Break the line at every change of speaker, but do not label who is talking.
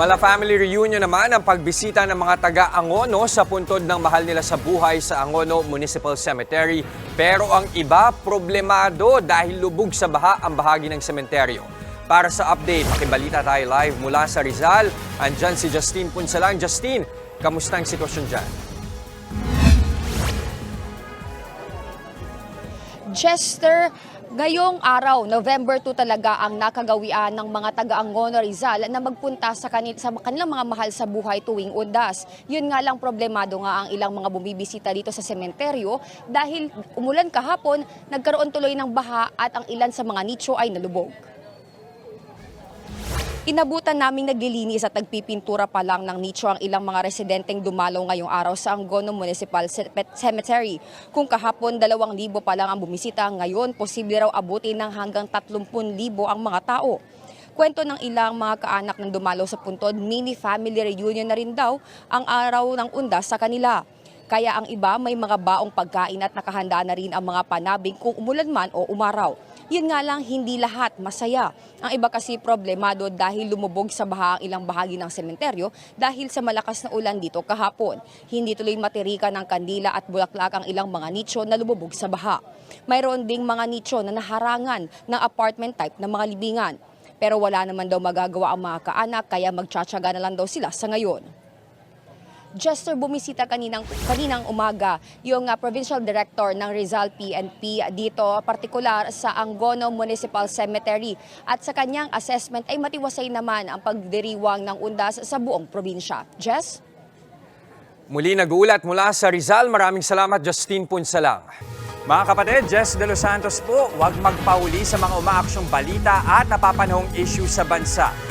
Mala family reunion naman ang pagbisita ng mga taga-Angono sa puntod ng mahal nila sa buhay sa Angono Municipal Cemetery. Pero ang iba problemado dahil lubog sa baha ang bahagi ng sementeryo. Para sa update, makibalita tayo live mula sa Rizal. Andyan si Justine Punsalang. Justine, kamusta ang sitwasyon dyan?
Chester, ngayong araw, November 2 talaga ang nakagawian ng mga taga-Angono Rizal na magpunta sa, kanil- sa kanilang mga mahal sa buhay tuwing undas. Yun nga lang problemado nga ang ilang mga bumibisita dito sa sementeryo dahil umulan kahapon, nagkaroon tuloy ng baha at ang ilan sa mga nicho ay nalubog. Inabutan naming naglilinis at nagpipintura pa lang ng nicho ang ilang mga residenteng dumalaw ngayong araw sa Angono Municipal Cemetery. Kung kahapon 2,000 pa lang ang bumisita, ngayon posible raw abutin ng hanggang 30,000 ang mga tao. Kwento ng ilang mga kaanak ng dumalaw sa puntod, mini family reunion na rin daw ang araw ng undas sa kanila. Kaya ang iba may mga baong pagkain at nakahanda na rin ang mga panabing kung umulan man o umaraw. Yun nga lang, hindi lahat masaya. Ang iba kasi problemado dahil lumubog sa baha ang ilang bahagi ng sementeryo dahil sa malakas na ulan dito kahapon. Hindi tuloy matirika ng kandila at bulaklak ang ilang mga nicho na lumubog sa baha. Mayroon ding mga nicho na naharangan ng apartment type na mga libingan. Pero wala naman daw magagawa ang mga kaanak kaya magtsatsaga na lang daw sila sa ngayon. Jester bumisita kaninang, kaninang umaga yung uh, provincial director ng Rizal PNP dito, partikular sa Angono Municipal Cemetery. At sa kanyang assessment ay matiwasay naman ang pagdiriwang ng undas sa buong probinsya. Jess?
Muli nag-uulat mula sa Rizal. Maraming salamat, Justine Punsalang. Mga kapatid, Jess De Los Santos po, huwag magpauli sa mga umaaksyong balita at napapanahong issue sa bansa.